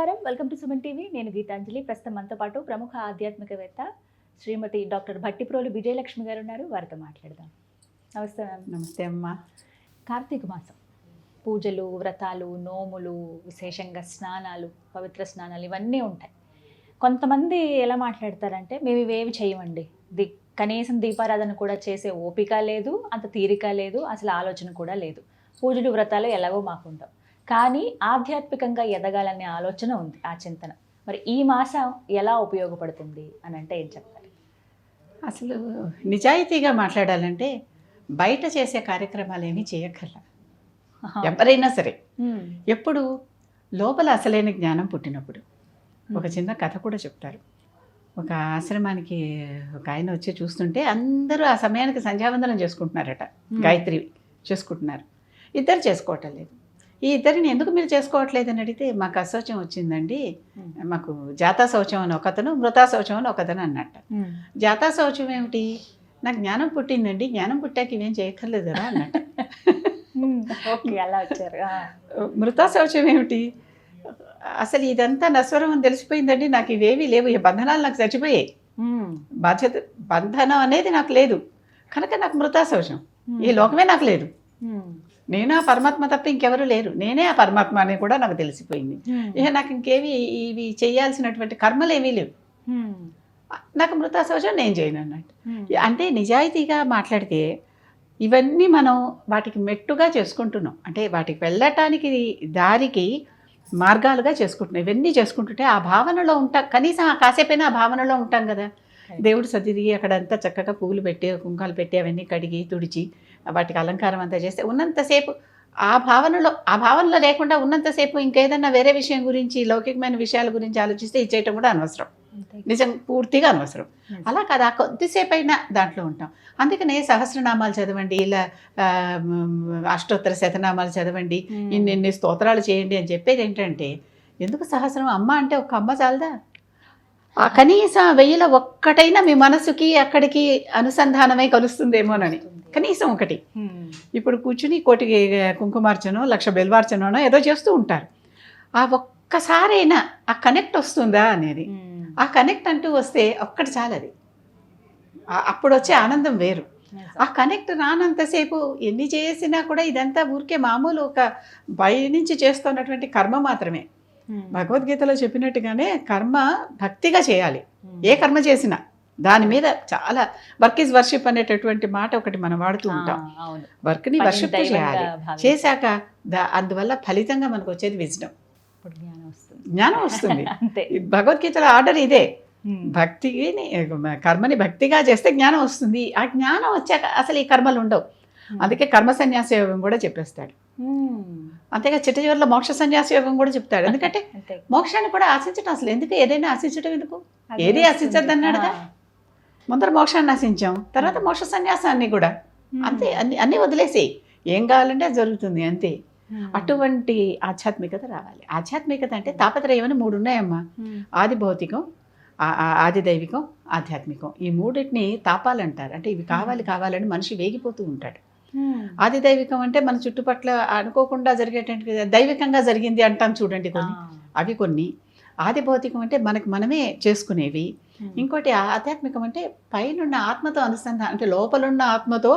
నమస్కారం. Welcome to Suman TV. నేను గీతాంజలి. ప్రస్తుతం మనతో పాటు ప్రముఖ ఆధ్యాత్మికవేత్త శ్రీమతి డాక్టర్ భట్టిప్రోలు విజయలక్ష్మి గారు ఉన్నారు. వారితో మాట్లాడదాం. నమస్తే మ్యామ్. నమస్తే అమ్మా. కార్తీక మాసం. పూజలు వ్రతాలు నోములు విశేషంగా స్నానాలు పవిత్ర స్నానాలు ఇవన్నీ ఉంటాయి. కొంతమంది ఎలా మాట్లాడతారంటే మేము ఇవేవి చేయమండి. ది కనీసం దీపారాధన కూడా చేసే ఓపిక లేదు అంత తీరిక లేదు అసలు ఆలోచన కూడా లేదు. పూజలు వ్రతాలు ఎలాగో మాకుంటాం కానీ ఆధ్యాత్మికంగా ఎదగాలనే ఆలోచన ఉంది ఆ చింతన. మరి ఈ మాసం ఎలా ఉపయోగపడుతుంది అని అంటే ఏం చెప్తారు? అసలు నిజాయితీగా మాట్లాడాలంటే బయట చేసే కార్యక్రమాలు ఏమీ చేయక్కర్లా. ఎవరైనా సరే. ఎప్పుడు లోపల అసలైన జ్ఞానం పుట్టినప్పుడు. ఒక చిన్న కథ కూడా చెప్తారు. ఒక ఆశ్రమానికి ఒక ఆయన వచ్చి చూస్తుంటే అందరూ ఆ సమయానికి సంధ్యావందనం చేసుకుంటున్నారట. గాయత్రి చేసుకుంటున్నారు. ఇద్దరు చేసుకోవటం లేదు. ఈ ఇద్దరిని ఎందుకు మీరు చేసుకోవట్లేదు అని అడిగితే మాకు అశౌచం వచ్చిందండి. మాకు జాతా శౌచం అని ఒకతను మృతా శౌచం అని ఒకతను అన్నట్ట. జాతా శౌచం ఏమిటి? నాకు జ్ఞానం పుట్టిందండి. జ్ఞానం పుట్టాక ఇవేం చేయక్కర్లేదు కదా అన్నట్ట. ఓకే అలా వచ్చారు. మృతా శౌచం ఏమిటి? అసలు ఇదంతా నశ్వరం అని తెలిసిపోయిందండి. నాకు ఇవేవి లేవు. ఈ బంధనాలు నాకు చచ్చిపోయాయి. బాధ్యత బంధనం అనేది నాకు లేదు. కనుక నాకు మృతా శౌచం. ఈ లోకమే నాకు లేదు. నేను ఆ పరమాత్మ తప్ప ఇంకెవరు లేరు. నేనే ఆ పరమాత్మ అని కూడా నాకు తెలిసిపోయింది. ఇక నాకు ఇంకేవి ఇవి చేయాల్సినటువంటి కర్మలు ఏమీ లేవు. నాకు మృతా శౌచం నేను చేయను అన్నట్టు. అంటే నిజాయితీగా మాట్లాడితే ఇవన్నీ మనం వాటికి మెట్టుగా చేసుకుంటున్నాం. అంటే వాటికి వెళ్ళటానికి దారికి మార్గాలుగా చేసుకుంటున్నాం. ఇవన్నీ చేసుకుంటుంటే ఆ భావనలో ఉంటాం. కనీసం ఆ కాసేపైనా ఆ భావనలో ఉంటాం కదా. దేవుడు సర్దిరిగి అక్కడంతా చక్కగా పువ్వులు పెట్టి కుంకాలు పెట్టి అవన్నీ కడిగి తుడిచి వాటికి అలంకారం అంతా చేస్తే ఉన్నంతసేపు ఆ భావనలో ఆ భావనలో లేకుండా ఉన్నంతసేపు ఇంకేదన్నా వేరే విషయం గురించి లౌకికమైన విషయాల గురించి ఆలోచిస్తే ఇచ్చేయటం కూడా అనవసరం. నిజం పూర్తిగా అనవసరం. అలా కదా కొద్దిసేపు అయినా దాంట్లో ఉంటాం అందుకనే సహస్రనామాలు చదవండి ఇలా ఆ, అష్టోత్తర శతనామాలు చదవండి. ఇన్ని ఇన్ని స్తోత్రాలు చేయండి అని చెప్పేది ఏంటంటే ఎందుకు సహస్రం అమ్మ అంటే ఒక అమ్మ చాలదా ఆ కనీసం వెయ్యిలో ఒక్కటైనా మీ మనసుకి అక్కడికి అనుసంధానమై కలుస్తుందేమోనని కనీసం ఒకటి. ఇప్పుడు కూర్చుని కోటికి కుంకుమార్చనో లక్ష బెల్వార్చనో ఏదో చేస్తూ ఉంటారు ఆ ఒక్కసారైనా ఆ కనెక్ట్ వస్తుందా అనేది. ఆ కనెక్ట్ అంటూ వస్తే ఒక్కటి చాలది అప్పుడు వచ్చే ఆనందం వేరు. ఆ కనెక్ట్ రానంతసేపు ఎన్ని చేసినా కూడా ఇదంతా ఊరికే మామూలు ఒక పైనుంచి చేస్తున్నటువంటి కర్మ మాత్రమే. భగవద్గీతలో చెప్పినట్టుగానే కర్మ భక్తిగా చేయాలి. హ్మ్. ఏ కర్మ చేసినా దాని మీద చాలా వర్క్ ఈజ్ వర్షిప్ అనేటటువంటి మాట ఒకటి మనం వాడుతూ ఉంటాం. వర్క్ని వర్షిప్ చేయాలి. చేశాక అందువల్ల ఫలితంగా మనకు వచ్చేది అప్పుడు జ్ఞానం వస్తుంది. భగవద్గీతలో ఆర్డర్ ఇదే. హ్మ్. భక్తిని కర్మని భక్తిగా చేస్తే జ్ఞానం వస్తుంది. ఆ జ్ఞానం వచ్చాక అసలు ఈ కర్మలు ఉండవు. అందుకే కర్మ సన్యాస యోగం కూడా చెప్పేస్తాడు. అంతేగా చిట్ట చివరిలో మోక్ష సన్యాస యోగం కూడా చెప్తాడు. ఎందుకంటే మోక్షాన్ని కూడా ఆశించడం అసలు. ఎందుకు? ఏదైనా ఆశించడం ఎందుకు? ఏది వస్తుంది. ఆశించద్దన్నాడుగా? ఆ. ముందర మోక్షాన్ని ఆశించాం. తర్వాత మోక్ష సన్యాసాన్ని కూడా. అంతే అన్ని అన్నీ వదిలేసేయి. ఏం కావాలంటే అది జరుగుతుంది అంతే. అటువంటి ఆధ్యాత్మికత రావాలి. ఆధ్యాత్మికత అంటే తాపత్రయం అని మూడు ఉన్నాయమ్మా. ఆది భౌతికం ఆది దైవికం ఆధ్యాత్మికం. ఈ మూడింటిని తాపాలంటారు. అంటే ఇవి కావాలి కావాలని మనిషి వేగిపోతూ ఉంటాడు. ఆది దైవికం అంటే మన చుట్టుపట్ల అనుకోకుండా జరిగేటువంటి దైవికంగా జరిగింది అంటాం చూడండి కొన్ని. అవి కొన్ని ఆది భౌతికం అంటే మనకి మనమే చేసుకునేవి హ్మ్. ఇంకోటి ఆధ్యాత్మికం అంటే పైనున్న ఆత్మతో అనుసంధానం అంటే లోపలున్న ఆత్మతో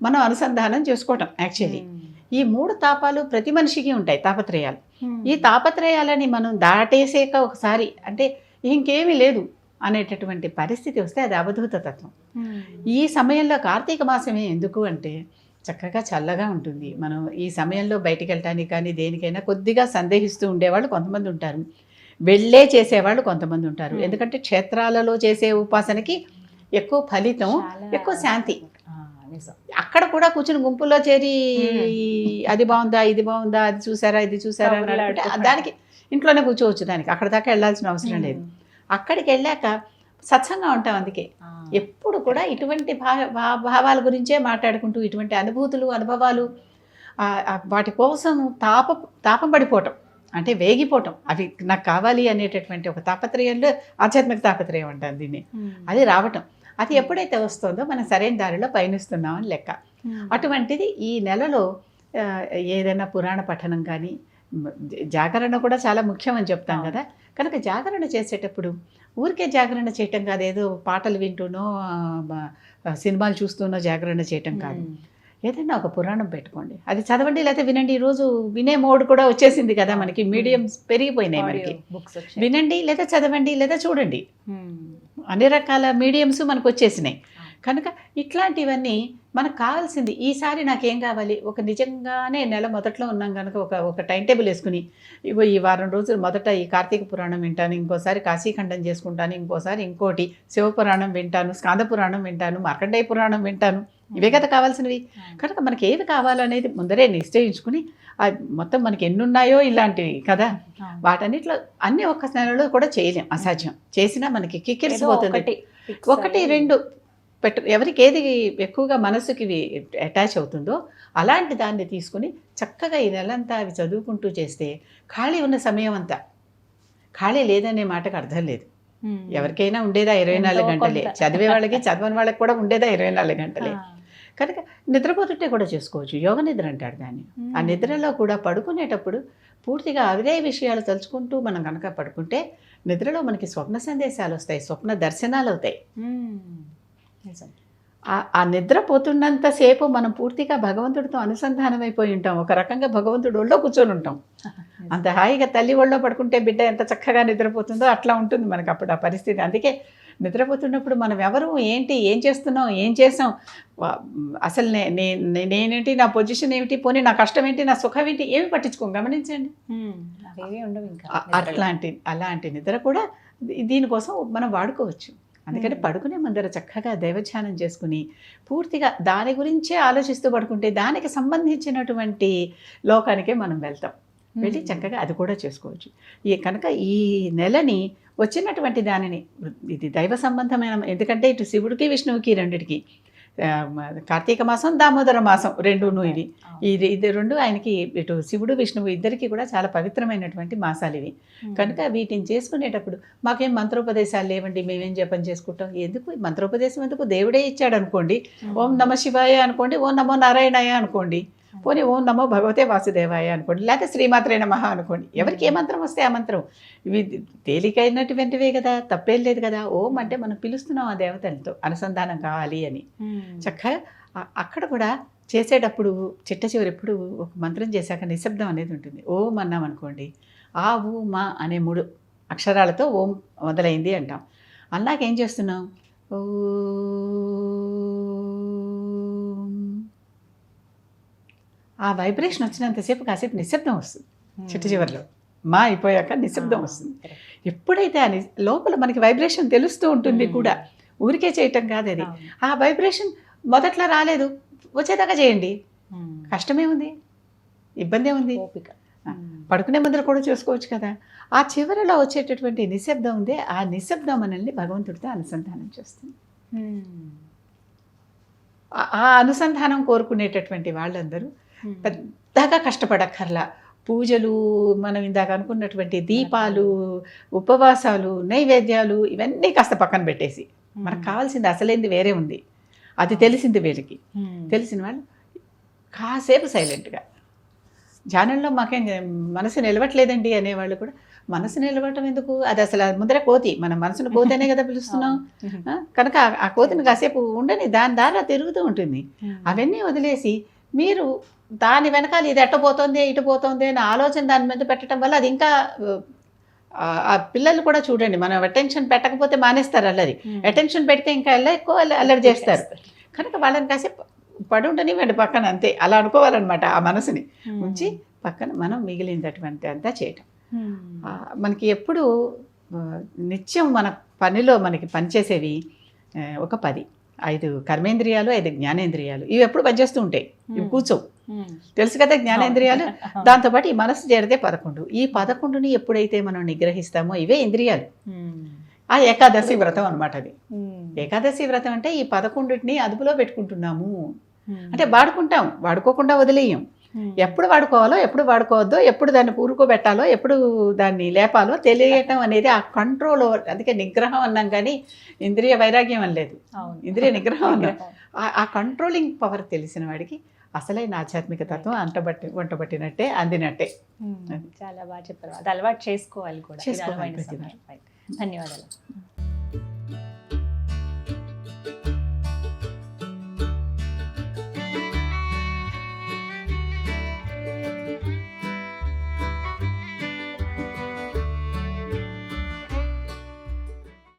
మనం అనుసంధానం చేసుకోవటం యాక్చువల్లీ హ్మ్. ఈ మూడు తాపాలు ప్రతి మనిషికి ఉంటాయి తాపత్రయాలు. ఈ తాపత్రయాలని మనం దాటేసాక ఒకసారి అంటే ఇంకేమీ లేదు అనేటటువంటి పరిస్థితి వస్తే అది అవధూత తత్వం. ఈ సమయంలో కార్తీక మాసమే ఎందుకు అంటే చక్కగా చల్లగా ఉంటుంది. మనం ఈ సమయంలో బయటికి వెళ్ళటానికి కానీ దేనికైనా కొద్దిగా సందేహిస్తూ ఉండేవాళ్ళు కొంతమంది ఉంటారు. వెళ్ళే చేసేవాళ్ళు కొంతమంది ఉంటారు. ఎందుకంటే క్షేత్రాలలో చేసే ఉపాసనకి ఎక్కువ ఫలితం ఎక్కువ శాంతి. అక్కడ కూడా కూర్చుని గుంపులో చేరి. అది బాగుందా ఇది బాగుందా అది చూసారా ఇది చూసారా. దానికి ఇంట్లోనే కూర్చోవచ్చు దానికి. అక్కడ దాకా వెళ్ళాల్సిన అవసరం లేదు. అక్కడికి వెళ్ళాక సత్సంగా ఉంటాం అందుకే. ఎప్పుడు కూడా ఇటువంటి భావాల గురించే మాట్లాడుకుంటూ ఇటువంటి అనుభూతులు అనుభవాలు వాటి కోసం తాప తాపం పడిపోవటం అంటే వేగిపోవటం అవి నాకు కావాలి అనేటటువంటి ఒక తాపత్రయంలో ఆధ్యాత్మిక తాపత్రయం అంటాను దీన్ని. అది రావటం అది ఎప్పుడైతే వస్తుందో మనం సరైన దారిలో పయనిస్తున్నామని లెక్క. అటువంటిది ఈ నెలలో ఏదైనా పురాణ పఠనం కానీ జాగరణ కూడా చాలా ముఖ్యం అని చెప్తాం. కదా కనుక జాగరణ చేసేటప్పుడు ఊరికే జాగరణ చేయటం కాదు. ఏదో పాటలు వింటూనో సినిమాలు చూస్తూనో జాగరణ చేయటం కాదు. ఏదైనా ఒక పురాణం పెట్టుకోండి. అది చదవండి లేకపోతే వినండి. ఈరోజు వినే మోడ్ కూడా వచ్చేసింది కదా మనకి. మీడియంస్ పెరిగిపోయినాయి మనకి. బుక్స్ వినండి లేదా చదవండి లేదా చూడండి. అన్ని రకాల మీడియంస్ మనకు వచ్చేసినాయి. కనుక ఇట్లాంటివన్నీ మనకు కావాల్సింది ఈసారి నాకేం కావాలి? ఒక నిజంగానే నెల మొదట్లో ఉన్నాం కనుక ఒక ఒక టైం టేబుల్ వేసుకుని ఇగో ఈ వారం రోజులు మొదట ఈ కార్తీక పురాణం వింటాను ఇంకోసారి కాశీఖండం చేసుకుంటాను ఇంకోసారి ఇంకోటి శివపురాణం వింటాను స్కాంద పురాణం వింటాను మార్కండేయ పురాణం వింటాను. ఇవే కదా కావాల్సినవి. కనుక మనకి ఏవి కావాలనేది ముందరే నిశ్చయించుకుని మొత్తం మనకి ఎన్ని ఉన్నాయో ఇలాంటివి కదా. వాటన్నిటిలో అన్ని ఒక్క నెలలో కూడా చేయలేం అసాధ్యం. చేసినా మనకి ఏదో కిక్కిరిసిపోతుంది ఒకటి రెండు పెట్టు ఎవరికి ఏది ఎక్కువగా మనసుకి అటాచ్ అవుతుందో అలాంటి దాన్ని తీసుకుని చక్కగా ఈ నెలంతా అవి చదువుకుంటూ చేస్తే ఖాళీ ఉన్న సమయం అంతా ఖాళీ లేదనే మాటకు అర్థం లేదు. ఎవరికైనా ఉండేదా ఇరవై నాలుగు గంటలే. చదివే వాళ్ళకి చదవని వాళ్ళకి కూడా ఉండేదా ఇరవై నాలుగు గంటలే. కనుక నిద్రపోతుంటే కూడా చేసుకోవచ్చు యోగ నిద్ర అంటారు దాన్ని ఆ. నిద్రలో కూడా పడుకునేటప్పుడు పూర్తిగా అదే విషయాలు తలుచుకుంటూ మనం కనుక పడుకుంటే నిద్రలో మనకి స్వప్న సందేశాలు వస్తాయి స్వప్న దర్శనాలు అవుతాయి. ఆ- ఆ నిద్ర పోతున్నంతసేపు మనం పూర్తిగా భగవంతుడితో అనుసంధానం అయిపోయి ఉంటాం. ఒక రకంగా భగవంతుడు ఒళ్ళో కూర్చొని ఉంటాం. అంత హాయిగా తల్లి ఒళ్ళో పడుకుంటే బిడ్డ ఎంత చక్కగా నిద్రపోతుందో అట్లా ఉంటుంది మనకు అప్పుడు ఆ పరిస్థితి. అందుకే నిద్రపోతున్నప్పుడు మనం ఎవరు ఏంటి ఏం చేస్తున్నాం ఏం చేసాం అసలు నే- నేనేంటి నా పొజిషన్ ఏమిటి పోనీ నా కష్టం ఏంటి నా సుఖం ఏంటి ఏమి పట్టించుకోం గమనించండి. అట్లాంటి అలాంటి నిద్ర కూడా దీనికోసం మనం వాడుకోవచ్చు. అందుకని. పడుకునే ముందర చక్కగా దైవధ్యానం చేసుకుని పూర్తిగా దాని గురించే ఆలోచిస్తూ పడుకుంటే దానికి సంబంధించినటువంటి లోకానికే మనం వెళ్తాం వెళ్ళి. చక్కగా అది కూడా చేసుకోవచ్చు ఈ కనుక ఈ నెలని వచ్చినటువంటి దానిని ఇది దైవ సంబంధమైన ఎందుకంటే ఇటు శివుడికి విష్ణువుకి రెండిటికి కార్తీక మాసం దామోదర మాసం రెండును ఇవి. ఇది ఇది రెండు ఆయనకి ఇటు శివుడు విష్ణువు ఇద్దరికి కూడా చాలా పవిత్రమైనటువంటి మాసాలు ఇవి. కనుక వీటిని చేసుకునేటప్పుడు మాకేం మంత్రోపదేశాలు లేవండి మేమేం జపం చేసుకుంటాం? ఎందుకు? మంత్రోపదేశం ఎందుకు? దేవుడే ఇచ్చాడు అనుకోండి. ఓం నమ శివాయ అనుకోండి ఓం నమో నారాయణాయ అనుకోండి. పోనీ ఓం నమో భగవతే వాసుదేవాయ అనుకోండి లేకపోతే శ్రీమాత్రే నమః అనుకోండి. ఎవరికి ఏ మంత్రం వస్తే ఆ మంత్రం? ఇవి తేలికైనటువంటివే కదా తప్పేం లేదు కదా. ఓం అంటే మనం పిలుస్తున్నాం ఆ దేవతలతో అనుసంధానం కావాలి అని. చక్కగా అక్కడ కూడా చేసేటప్పుడు చిట్ట చివరి ఎప్పుడు ఒక మంత్రం చేశాక నిశ్శబ్దం అనేది ఉంటుంది. ఓం అన్నాం అనుకోండి ఆ ఊ మా అనే మూడు అక్షరాలతో ఓం మొదలైంది అంటాం. అన్నాక ఏం చేస్తున్నాం? ఓం. ఆ వైబ్రేషన్ వచ్చినంతసేపు కాసేపు నిశ్శబ్దం వస్తుంది చిట్ట చివరిలో మా అయిపోయాక నిశ్శబ్దం వస్తుంది. ఎప్పుడైతే ఆ లోపల మనకి వైబ్రేషన్ తెలుస్తూ ఉంటుంది. కూడా ఊరికే చేయటం కాదు అది. ఆ వైబ్రేషన్ మొదట్లో రాలేదు వచ్చేదాకా చేయండి. కష్టమే ఉంది ఇబ్బంది ఉంది. పడుకునే ముందర కూడా చేసుకోవచ్చు కదా ఆ చివరిలో వచ్చేటటువంటి నిశ్శబ్దం ఉంది ఆ నిశ్శబ్దం మనల్ని భగవంతుడితో అనుసంధానం చేస్తుంది. ఆ- అనుసంధానం కోరుకునేటటువంటి వాళ్ళందరూ. పెద్దగా కష్టపడక్కర్లా. పూజలు మనం ఇందాక అనుకున్నటువంటి దీపాలు ఉపవాసాలు నైవేద్యాలు ఇవన్నీ కాస్త పక్కన పెట్టేసి. మనకు కావాల్సింది అసలేంది వేరే ఉంది. అది తెలిసింది వీళ్ళకి. తెలిసిన వాళ్ళు కాసేపు సైలెంట్గా. ధ్యానంలో మాకేం మనసు నిలవట్లేదండి అనేవాళ్ళు కూడా. మనసు నిలవటం ఎందుకు? అది అసలు ముందర కోతి. మన మనసును కోతనే కదా పిలుస్తున్నాం. కనుక ఆ- కోతిని కాసేపు ఉండని దాని దారా తిరుగుతూ ఉంటుంది. అవన్నీ వదిలేసి మీరు దాని వెనకాల ఇది ఎట్ట పోతుంది ఇటు పోతుంది అనే ఆలోచన దాని మీద పెట్టడం వల్ల అది ఇంకా ఆ, పిల్లలు కూడా చూడండి మనం అటెన్షన్ పెట్టకపోతే మానేస్తారు అల్లరి. అటెన్షన్ పెడితే ఇంకా అల్ల ఎక్కువ అల్ల- అల్లరి చేస్తారు. కనుక వాళ్ళని కాసేపు పడి ఉండనివ్వండి పక్కన అంతే. అలా అనుకోవాలన్నమాట ఆ మనసుని. ఉంచి పక్కన మనం మిగిలినటువంటి అంతా చేయటం. మనకి ఎప్పుడు నిత్యం మన పనిలో మనకి పనిచేసేవి ఒక పది. ఐదు కర్మేంద్రియాలు ఐదు జ్ఞానేంద్రియాలు ఇవి ఎప్పుడు పనిచేస్తూ ఉంటాయి ఇవి. కూర్చోవు. తెలుసు కదా జ్ఞానేంద్రియాలు. దాంతోపాటు ఈ మనసు చేరితే పదకొండు ఈ పదకొండుని ఎప్పుడైతే మనం నిగ్రహిస్తామో ఇవే ఇంద్రియాలు. ఆ ఏకాదశి వ్రతం అనమాట అది. ఏకాదశి వ్రతం అంటే ఈ పదకొండుని అదుపులో పెట్టుకుంటున్నాము. అంటే వాడుకుంటాం వాడుకోకుండా వదిలేయం. ఎప్పుడు వాడుకోవాలో ఎప్పుడు వాడుకోవద్దో ఎప్పుడు దాన్ని కూరుకోబెట్టాలో ఎప్పుడు దాన్ని లేపాలో తెలియటం అనేది ఆ కంట్రోల్ అందుకే నిగ్రహం అన్నాం కానీ ఇంద్రియ వైరాగ్యం అనలేదు. ఇంద్రియ నిగ్రహం అన్నాం. ఆ- కంట్రోలింగ్ పవర్ తెలిసిన వాడికి అసలైన ఆధ్యాత్మిక తత్వం అంటబట్టి వంటబట్టినట్టే అందినట్టే. చాలా బాగా చెప్పారు. అది అలవాటు చేసుకోవాలి కూడా. ధన్యవాదాలు.